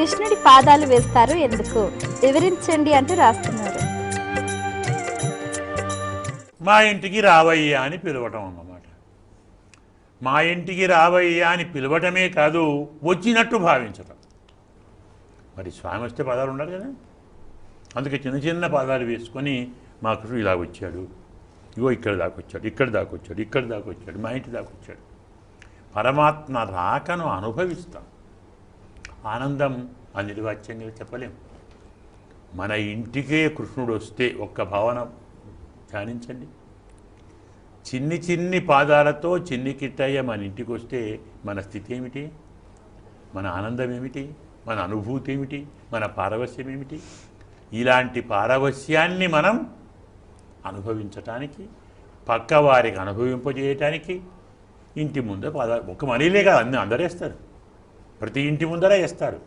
కృష్ణుడి పాదాలు వేస్తారు ఎందుకు? వివరించండి అంటూ రాస్తున్నారు. మా ఇంటికి రావయ్యా అని పిలవటం అన్నమాట. మా ఇంటికి రావయ్యా అని పిలవటమే కాదు వచ్చినట్టు భావించటం. మరి స్వామి వస్తే పదాలు ఉండాలి కదా. అందుకే చిన్న చిన్న పదాలు వేసుకొని మా కృష్ణుడు ఇలా వచ్చాడు. ఇగో ఇక్కడ దాకొచ్చాడు ఇక్కడ దాకొచ్చాడు ఇక్కడ దాకొచ్చాడు మా ఇంటి దాకొచ్చాడు పరమాత్మ రాకను అనుభవిస్తాం. ఆనందం అనిర్వాచ్యంగా చెప్పలేం. మన ఇంటికే కృష్ణుడు వస్తే ఒక్క భావన ధ్యానించండి. చిన్ని చిన్ని పాదాలతో చిన్ని కిట్టయ్య మన ఇంటికి వస్తే మన స్థితి ఏమిటి? మన ఆనందం ఏమిటి? మన అనుభూతి ఏమిటి? మన పారవస్యం ఏమిటి? ఇలాంటి పారవస్యాన్ని మనం అనుభవించటానికి పక్క వారికి అనుభవింపజేయటానికి ఇంటి ముందే పాదాలు ఒక మనీలే కాదు అన్ని అందరేస్తారు. ప్రతి ఇంటి ముందర వేస్తారు.